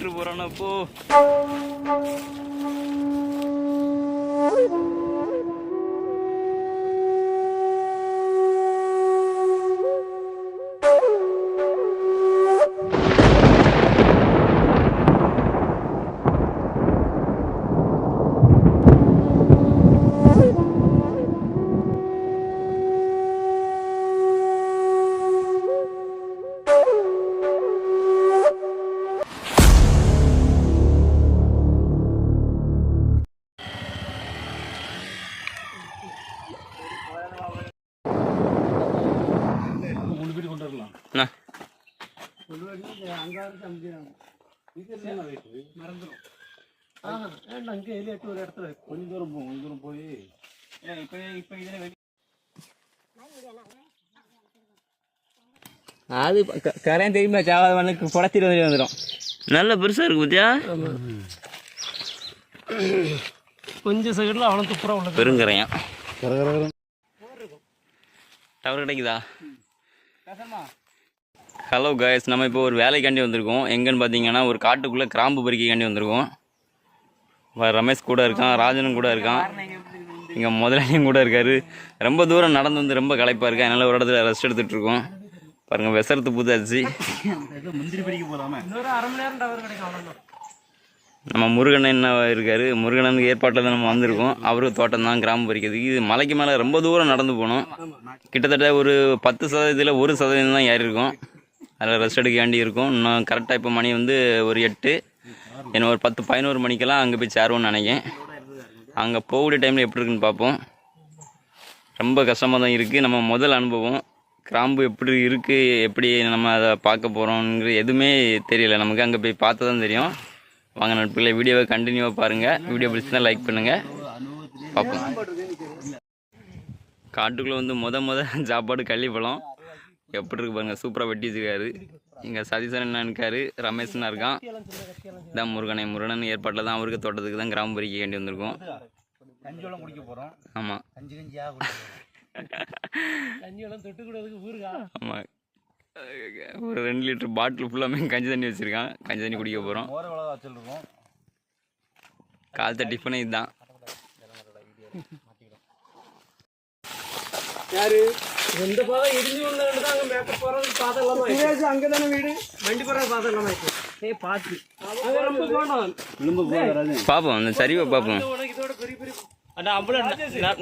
விட்டுட்டு போறானா போ. அங்கே எலியாட்டு ஒரு இடத்துல கொஞ்சம் தூரம் போகும் கொஞ்சம் தூரம் போய் இப்போ இப்போ இதில் அது க- கரையான் தெரியுமா சாவாத மண்ணுக்கு புடச்சிட்டு வந்து வந்துடும் நல்ல பெருசாக இருக்கு பத்தியா கொஞ்சம் செகண்டில் அவனை துப்புரா உள்ள பெருங்கரையான் டவர் கிடைக்குதா ஹலோ காய்ஸ் நம்ம இப்போ ஒரு வேலைக்காண்டி வந்திருக்கோம். எங்கன்னு பார்த்தீங்கன்னா ஒரு காட்டுக்குள்ளே கிராம்பு பறிக்கைக்காண்டி வந்திருக்கோம். ரமேஷ் கூட இருக்கான் ராஜனும் கூட இருக்கான். இங்கே முதலாளியும் கூட இருக்காரு. ரொம்ப தூரம் நடந்து வந்து ரொம்ப களைப்பாக இருக்கா? அதனால ஒரு இடத்துல ரெஸ்ட் எடுத்துட்டு இருக்கோம். பாருங்க விசரத்து அவ்வளோதான் நம்ம முருகன் என்ன இருக்காரு? முருகனுக்கு ஏற்பாட்டில் தான் நம்ம வந்திருக்கோம். அவருக்கு தோட்டம் தான் கிராமம் பறிக்கிறதுக்கு. இது மலைக்கு மேலே ரொம்ப தூரம் நடந்து போகணும் கிட்டத்தட்ட ஒரு பத்து சதவீதத்தில் ஒரு சதவீதம் தான் ஏறி இருக்கும் அதில் ரெஸ்ட் எடுக்க வேண்டி இருக்கும். இன்னும் கரெக்டாக இப்போ மணி வந்து ஒரு எட்டு. என்ன ஒரு பத்து பதினோரு மணிக்கெல்லாம் அங்கே போய் சேருவோம்னு நினைக்கிறேன் அங்கே போகக்கூடிய டைமில் எப்படி இருக்குன்னு பார்ப்போம். ரொம்ப கஷ்டமாக தான் இருக்குது நம்ம முதல் அனுபவம் கிராம்பு எப்படி இருக்குது எப்படி நம்ம அதை பார்க்க போகிறோங்கிற எதுவுமே தெரியல. நமக்கு அங்கே போய் பார்த்தா தான் தெரியும். வாங்க நட்புகளை வீடியோவை கண்டினியூவாக பாருங்கள் வீடியோ பிடிச்சி தான் லைக் பண்ணுங்கள் பார்ப்போம். காட்டுக்குள்ளே வந்து முத முத சாப்பாடு கள்ளிப்பழம். எப்படி இருக்கு பாருங்க சூப்பராக வெட்டி வச்சுருக்காரு. இங்கே சதீசன் என்ன இருக்காரு ரமேஷ்னா இருக்கான். இதான் முருகனை முருகன் ஏற்பாட்டில் தான் அவருக்கு தோட்டத்துக்கு தான் கிராமம் பறிக்க வேண்டி வந்திருக்கோம். ஆமாம் ஆமாம் ஒரு ரெண்டு லிட்டர் பாட்டில் ஃபுல்லாமே கஞ்சி தண்ணி வச்சுருக்கான். கஞ்சி தண்ணி குடிக்க போகிறோம் காலத்த டிஃபனே இதுதான். யாரு? எந்த பாதை இடிஞ்சு வந்தாங்க அங்கே மேக்கப் போகிறது பாதை இல்லாமல் அங்கே தானே வீடு? வண்டி போகிற பாதை இல்லாமல் ஏ பாத்து. அங்கே ரொம்ப போனோம். விளிம்பு போகிறாரு பார்ப்போம் அந்த சரிவை பார்ப்போம் உனக்கு இதோட பெரிய பெரிய அண்ணா அவ்வளோ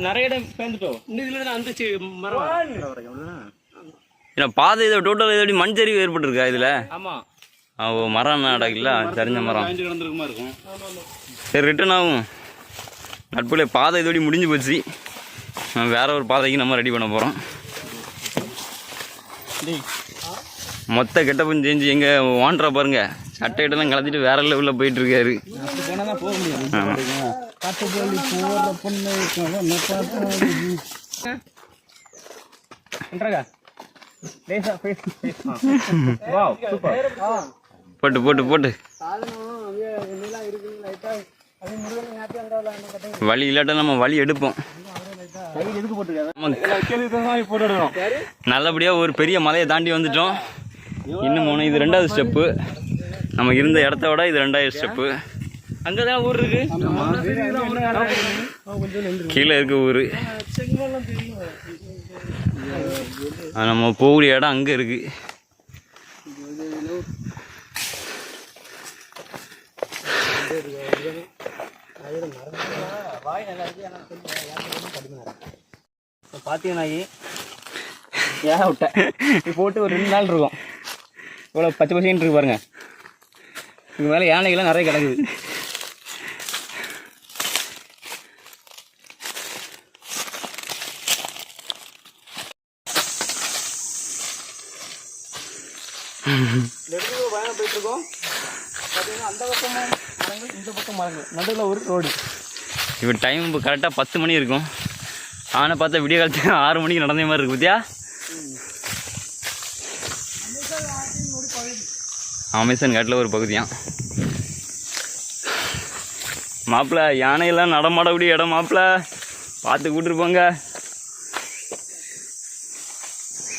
நிறைய இடம் பேர்ந்துட்டோம் இந்த இதில் அந்த மரம் ஏன்னா பாதை இதை டோட்டல் இதோட மண் சரிவு ஏற்பட்டிருக்கா இதில்? ஆமாம் ஓ மரம் நடக்கல சரிஞ்ச மரம். காய்ஞ்சு கிடந்திருக்குமா இருக்கும். சரி ரிட்டர்ன் ஆகும். நட்புல பாதை இதோட முடிஞ்சு போச்சு. வேற ஒரு பாதைக்கு நம்ம ரெடி பண்ண போகிறோம் மொத்த கெட்டப்பும் செஞ்சு எங்கே ஓன்றா பாருங்க. சட்டை கிட்டலாம் கலத்திட்டு வேற லெவலில் போயிட்டு இருக்காரு போட்டு போட்டு போட்டு. வழி இல்லாட்டா நம்ம வழி எடுப்போம். நல்லபடியாக ஒரு பெரிய மலையை தாண்டி வந்துட்டோம். இன்னும் மூணு இது ரெண்டாவது ஸ்டெப்பு நம்ம இருந்த இடத்த விட இது ரெண்டாவது ஸ்டெப்பு அங்கே தான் ஊர் இருக்கு. கீழே இருக்க ஊர். நம்ம போகக்கூடிய இடம் அங்கே இருக்கு. பார்த்தீங்கன்னா ஏன் விட்டேன் போட்டு ஒரு ரெண்டு நாள் இருக்கும். இவ்வளோ பச்சை பச்சைன்னு இருக்கு பாருங்க. இதுக்கு மேலே யானைகள்லாம் நிறைய கிடக்குது. பயணம் போயிட்டு இருக்கோம். பார்த்தீங்கன்னா அந்த பக்கமும் மரங்கள் இந்த பக்கம் மரங்கள். நடுவில் ஒரு ரோடு இப்போ டைம் இப்போ கரெக்டாக பத்து மணி இருக்கும். ஆனால் பார்த்தா விடிய காலத்துக்கு ஆறு மணிக்கு நடந்த மாதிரி இருக்கு பத்தியா? அமேசான் காட்டில் ஒரு பகுதியான் மாப்பிள்ள யானையெல்லாம் நடமாடக்கூடிய இடம் மாப்பிள்ள பார்த்து கூட்டிட்டு போங்க.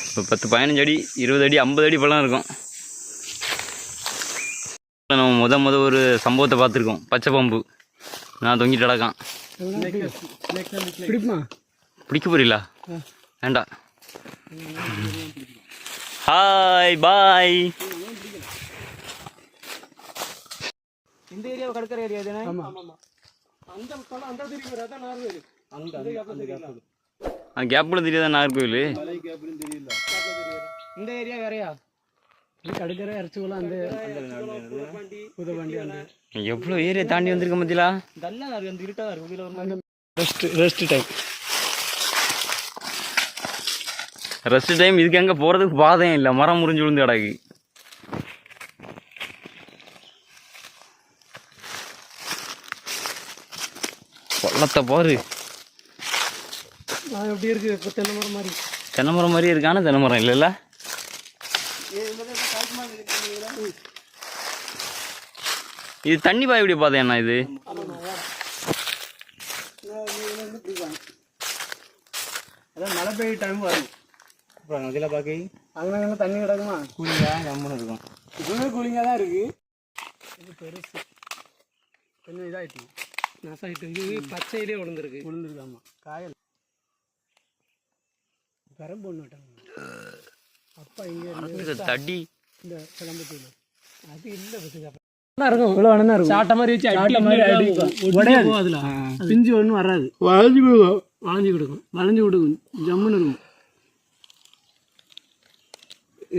இப்போ பத்து பதினஞ்சு அடி இருபது அடி ஐம்பது அடி பழம் இருக்கும். நம்ம முத முத ஒரு சம்பவத்தை பார்த்துருக்கோம். பச்சை பாம்பு. நான் தொங்கிட்டு கிடக்கான். பிடிக்க போறீங்களா? வேண்டாம். ஹாய் பாய் இந்த ஏரியாவை கடற்கரை ஏரியா தானே? அந்த அந்த தெரியும் அதான் நார்வேல் அந்த அந்த கேப்பில் தெரியாத நாகர்கோவில்? இந்த ஏரியா வேறயா? அந்த அந்த எவ்வளோ ஏரியா தாண்டி வந்திருக்க மத்தியிலா நல்லா இருக்கு அந்த rest rest time rest time இதுக்கு எங்கே போகிறதுக்கு பாதையும் இல்லை. மரம் முறிஞ்சு விழுந்து கிடக்கு. பள்ளத்தை பாரு. நான் எப்படி இருக்கு? இப்போ தென்னை மரம் மாதிரி. தென்னை மரம் மாதிரியே இருக்கான தென்னை மரம் இல்லைல்ல? இது தண்ணி பாய எப்படி பாதை என்ன இது. அதான் மழை பெய்ய டைம் வரும். அப்புறம் அதில் பார்க்க அங்கே தண்ணி கிடக்குமா? கூலிங்கா? ஜம்முன்னு இருக்கும். இதுவுமே கூலிங்காக தான் இருக்கு. இது பெருசு. கொஞ்சம் இதாகிட்டு நசாயிட்டு. இது பச்சையிலே விழுந்துருக்கு விழுந்துருக்கு ஆமாம் காயல். பெரம் பொண்ணு விட்டாங்க. அப்பா இங்கே தடி. இந்த கிளம்பத்தில் அது இல்லை பசங்க இருக்கும். இவ்வளோ வேணா இருக்கும். சாட்டை மாதிரி வச்சு சாட்டை மாதிரி அடிக்கும் உடையாது. அதில் பிஞ்சு ஒன்றும் வராது. வளைஞ்சு கொடுக்கும் வளைஞ்சு கொடுக்கும். வளைஞ்சு கொடுக்கும். ஜம்முன்னு இருக்கும்.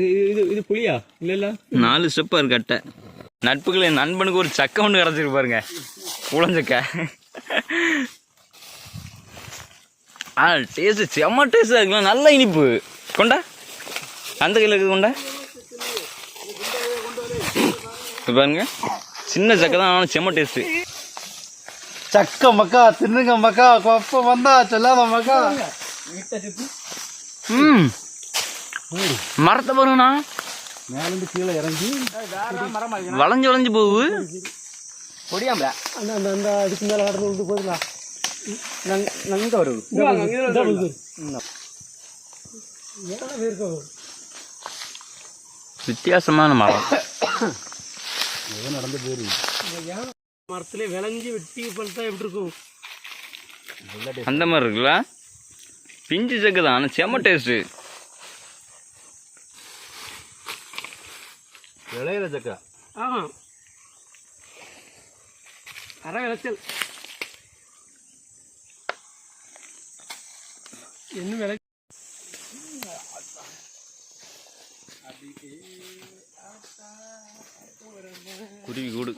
இது இது இது புளியா இல்ல இல்ல. நாலு ஸ்டெப்பாக இருக்கு அட்டை நட்புகள் நண்பனுக்கு ஒரு சக்கை ஒன்று கிடச்சிருப்பாருங்க உளஞ்சக்க ஆ டேஸ்ட் செம்ம டேஸ்டாக இருக்கலாம் நல்ல இனிப்பு. கொண்டா? அந்த கையில் இருக்குது கொண்டா? பாருங்க. சின்ன சக்கை தான் ஆனால் செம்ம டேஸ்ட்டு சக்க மக்கா தின்னுங்க மக்கா கொப்ப வந்தா சொல்லாத மக்கா. ம். மரத்தை பாருங்கண்ணா. மேலிருந்து கீழே இறங்கி. வளைஞ்சு வளைஞ்சு போகுது. அந்த அந்த அந்த அதுக்கு மேலே கடந்து விட்டு போதுங்களா நங்க வரும். வித்தியாசமான மரம். மரத்துல விளைஞ்சி வெட்டி பழுத்தா எப்படி இருக்கும் அந்த மாதிரி இருக்குல்ல? பிஞ்சு சக்கு தான் ஆனால் செம்ம டேஸ்ட்டு விளையிற சக்கா? ஆமா. அரை விளைச்சல். என்ன விளை குருவி கூடு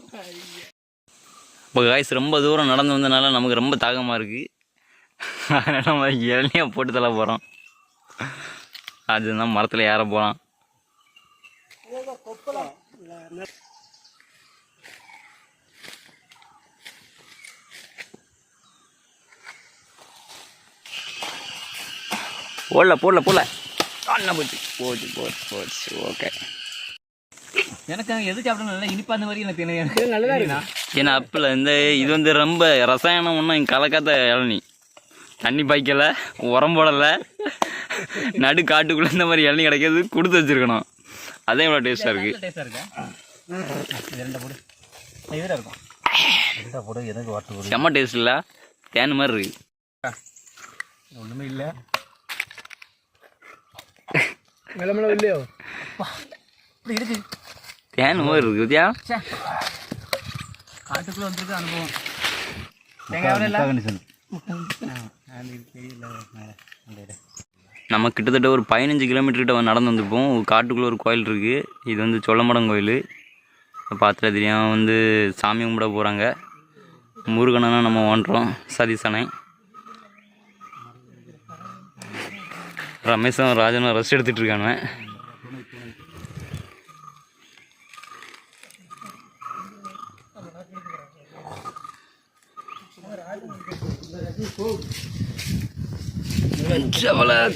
இப்போ காய்ஸ் ரொம்ப தூரம் நடந்து வந்தனால நமக்கு ரொம்ப தாகமாக இருக்குது அதனால் நம்ம இளநியாக போட்டு தள்ள போகிறோம் அதுதான் மரத்தில் ஏற போகிறோம் போடல போடல போடல. போச்சு போச்சு போச்சு போச்சு ஓகே. எனக்கு எது சாப்பிடணும் நல்லா இனிப்பா அந்த மாதிரி எனக்கு எனக்கு நல்லதா இருக்கு. ஏன்னா அப்பில் இந்த இது வந்து ரொம்ப ரசாயனம் ஒன்றும் கலக்காத இளநி. தண்ணி பாய்க்கல உரம் போடலை நடு காட்டுக்குள்ளே இந்த மாதிரி இளநி கிடைக்கிறது கொடுத்து வச்சிருக்கணும். அதே இவ்வளோ டேஸ்ட்டாக இருக்குது டேஸ்டா இருக்கா? இது ரெண்டு போடு. இதுல இருக்கும். ரெண்டா போடு எதுக்கு வாட்டு போடு செம்ம டேஸ்ட் இல்லை. தேன் மாதிரி இருக்கு. ஒண்ணுமே இல்ல. விளம்பரம் இல்லையோ? இப்படி இருக்கு. தேன் மாதிரி இருக்கு வித்தியா காட்டுக்குள்ள வந்திருக்கு அனுபவம். நம்ம கிட்டத்தட்ட ஒரு பதினஞ்சு கிலோமீட்டர் கிட்ட நடந்து வந்திருப்போம். காட்டுக்குள்ளே ஒரு கோயில் இருக்குது இது வந்து சொல்லமடம் கோயில். பார்த்துட்டு தெரியும் வந்து சாமி கும்பிட போகிறாங்க முருகனை நம்ம ஓண்டுறோம் சதீசனை. ரமேஷும் ராஜனும் ரெஸ்ட் எடுத்துகிட்டு இருக்கானுவ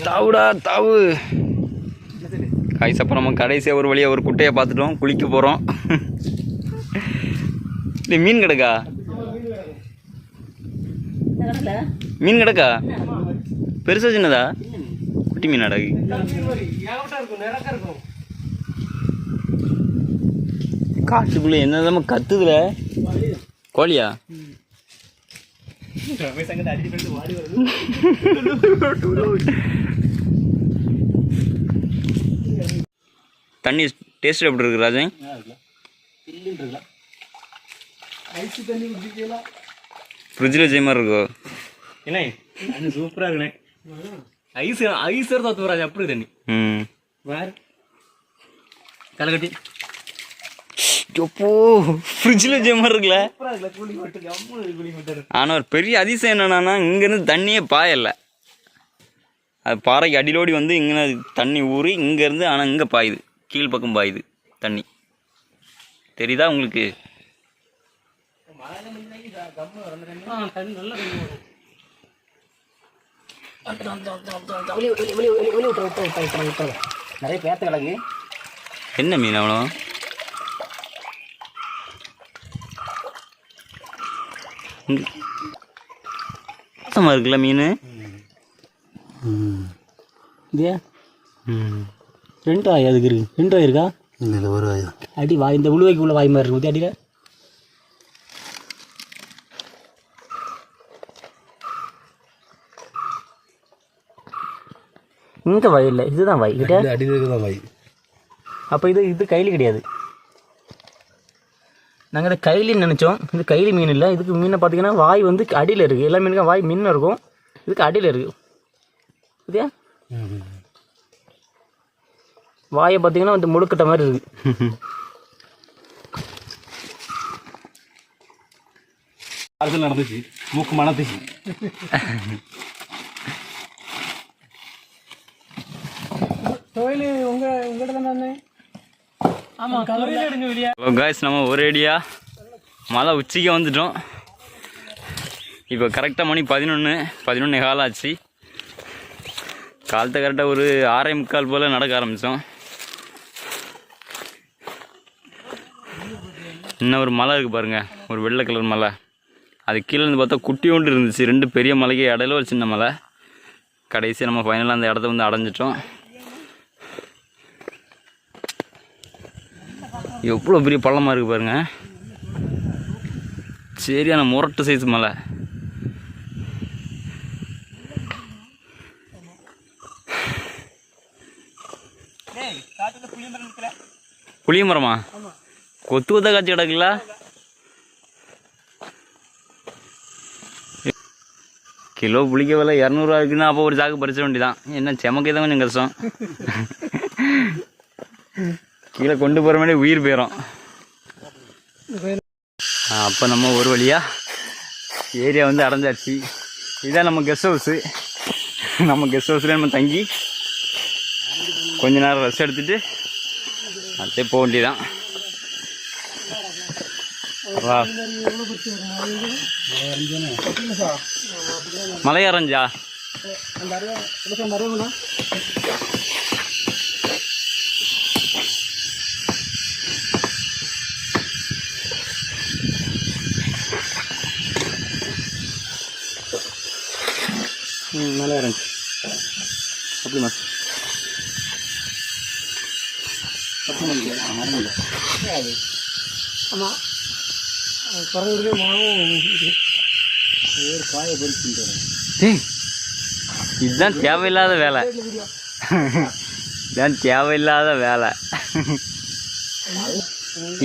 தாவுடா தாவு. காய்ஸ் அப்புறம் நம்ம கடைசியாக ஒரு வழியாக ஒரு குட்டையை பார்த்துட்டோம் குளிக்க போகிறோம் இல்லை மீன் கிடக்கா? மீன் கிடக்கா? பெருசா சின்னதா? குட்டி மீன் அடகு காட்டுக்குள்ளே என்னதான் கத்துதுல? கோழியா? காட்டுக்குள்ளே என்னதாம கத்துதுல கோழியா தண்ணி டேஸ்ட் எப்படி இருக்கு ராஜன் ஐஸ் தண்ணி குடிக்கலாம் ஃப்ரிட்ஜில் வச்ச மாதிரி இருக்கோ? என்ன? சூப்பராக இருக்குண்ணே. ஐஸ் ஐஸ் தோத்து வராது அப்படி தண்ணி. ம். வேறு? களைக்கட்டி எப்போ ஃப்ரிட்ஜில் வச்ச மாதிரி இருக்குல்ல ஆனால் ஒரு பெரிய அதிசயம் என்னன்னா இங்கேருந்து தண்ணியே பாயல அது பாறைக்கு அடியிலோடி வந்து இங்கே தண்ணி ஊறி இங்கேருந்து ஆனால் இங்கே பாயுது கீழ் பக்கம் பாயுது தண்ணி தெரியுதா உங்களுக்கு என்ன மீன் அவ்வளோ சுத்தமாக இருக்குல்ல மீன்? இதே ரெண்டு வாய் அதுக்கு இருக்கு. ரெண்டு வாய் இருக்கா? இல்லை இல்லை ஒரு வாய் அடி வாய் இந்த உழுவைக்கு உள்ள வாய் மாதிரி இருக்கும் அடியில் இங்கே வாய் இல்லை இதுதான் வாய். கிட்ட? அடியில் இருக்குதான் வாய். அப்போ இது இது கைலி கிடையாது. நாங்கள் இதை கைலின்னு நினச்சோம். இது கைலி மீன் இல்லை. இதுக்கு மீனை பார்த்தீங்கன்னா வாய் வந்து அடியில் இருக்குது எல்லா மீனுக்கும் வாய் மின்ன இருக்கும். இதுக்கு அடியில் இருக்குது இதே வாயை பார்த்தீங்கன்னா வந்து முழுக்கட்ட மாதிரி இருக்குது அரசல் நடந்துச்சு. மூக்கு மணத்துச்சு கோயில் உங்க உங்கள்கிட்ட தானே ஹலோ காய்ஸ் நம்ம ஒரேடியாக மலை உச்சிக்கு வந்துட்டோம். இப்போ கரெக்டாக மணி பதினொன்று பதினொன்று காலம் ஆச்சு. காலத்தை கரெக்டாக ஒரு ஆறே முக்கால் போல் நடக்க ஆரம்பித்தோம் இன்னும் ஒரு மலை இருக்குது பாருங்கள் ஒரு வெள்ளை கலர் மலை. அது கீழே இருந்து பார்த்தா குட்டி ஒன்று இருந்துச்சு. ரெண்டு பெரிய மலைக்கு இடையில ஒரு சின்ன மலை. கடைசி நம்ம ஃபைனலாக அந்த இடத்த வந்து அடைஞ்சிட்டோம். எவ்வளோ பெரிய பள்ளமாக இருக்குது பாருங்க. சரியான முரட்டு சைஸ் மலை. புளிய மரமா கொத்து கொத்த காய்ச்சி கிடக்குல்ல கிலோ புளிக்க விலை இரநூறுவா இருக்குன்னா அப்போ ஒரு சாக்கு பறிச்சிட வேண்டியதான் என்ன செமக்கே தான் கொஞ்சம் கஷ்டம். கீழே கொண்டு போகிற மாதிரி உயிர் போயிடும் அப்போ நம்ம ஒரு வழியாக ஏரியா வந்து அடைஞ்சாச்சு. இதான் நம்ம கெஸ்ட் ஹவுஸு நம்ம கெஸ்ட் ஹவுஸில் நம்ம தங்கி கொஞ்ச நேரம் ரெஸ்ட் எடுத்துகிட்டு அப்படியே போக வேண்டியதான் வா. மலை அரைஞ்சா ம் மலை அரைஞ்சு அப்படிமா ஆமா. குறைஞ்சிருக்கு மாவும் டேய் இதுதான் தேவையில்லாத வேலை. இதுதான் தேவையில்லாத வேலை.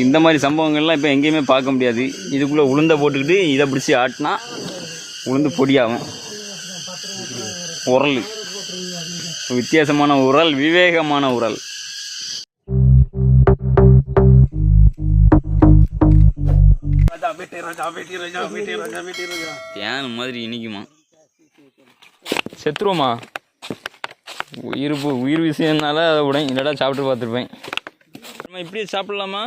இந்த மாதிரி சம்பவங்கள்லாம் இப்போ எங்கேயுமே பார்க்க முடியாது. இதுக்குள்ளே உளுந்த போட்டுக்கிட்டு இதை பிடிச்சி ஆட்டினா உளுந்து பொடியாகும். உரல். வித்தியாசமான உரல் விவேகமான உரல். தேன் மாதிரி இனிக்குமா? செத்துருவோமா? உயிர் உயிர் விஷயம்னால அதை விட இல்லடா சாப்பிட்டு பார்த்துருப்பேன். நம்ம இப்படி சாப்பிடலாமா?